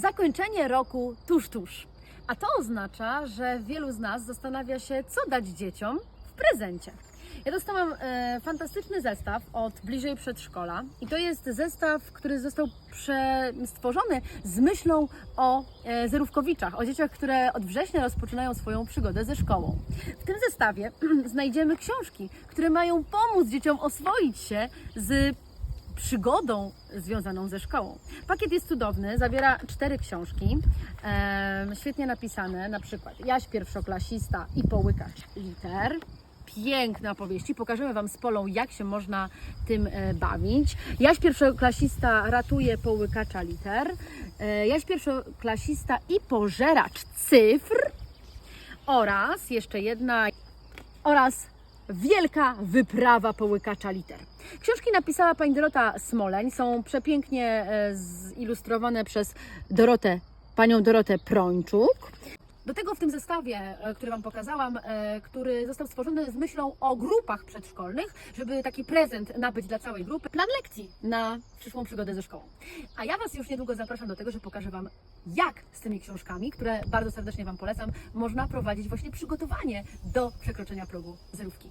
Zakończenie roku tuż, tuż. A to oznacza, że wielu z nas zastanawia się, co dać dzieciom w prezencie. Ja dostałam e, fantastyczny zestaw od Bliżej Przedszkola i to jest zestaw, który został stworzony z myślą o e, zerówkowiczach, o dzieciach, które od września rozpoczynają swoją przygodę ze szkołą. W tym zestawie znajdziemy książki, które mają pomóc dzieciom oswoić się z przygodą związaną ze szkołą. Pakiet jest cudowny, zawiera cztery książki, em, świetnie napisane, na przykład Jaś pierwszoklasista i połykacz liter. Piękne opowieści. Pokażemy Wam z Polą, jak się można tym e, bawić. Jaś pierwszoklasista ratuje połykacza liter. E, Jaś pierwszoklasista i pożeracz cyfr. Oraz jeszcze jedna oraz Wielka wyprawa połykacza liter. Książki napisała pani Dorota Smoleń, są przepięknie e, zilustrowane przez Dorotę, panią Dorotę Prończuk. Do tego w tym zestawie, e, który Wam pokazałam, e, który został stworzony z myślą o grupach przedszkolnych, żeby taki prezent nabyć dla całej grupy, plan lekcji na przyszłą przygodę ze szkołą. A ja Was już niedługo zapraszam do tego, że pokażę Wam, jak z tymi książkami, które bardzo serdecznie Wam polecam, można prowadzić właśnie przygotowanie do przekroczenia progu zerówki.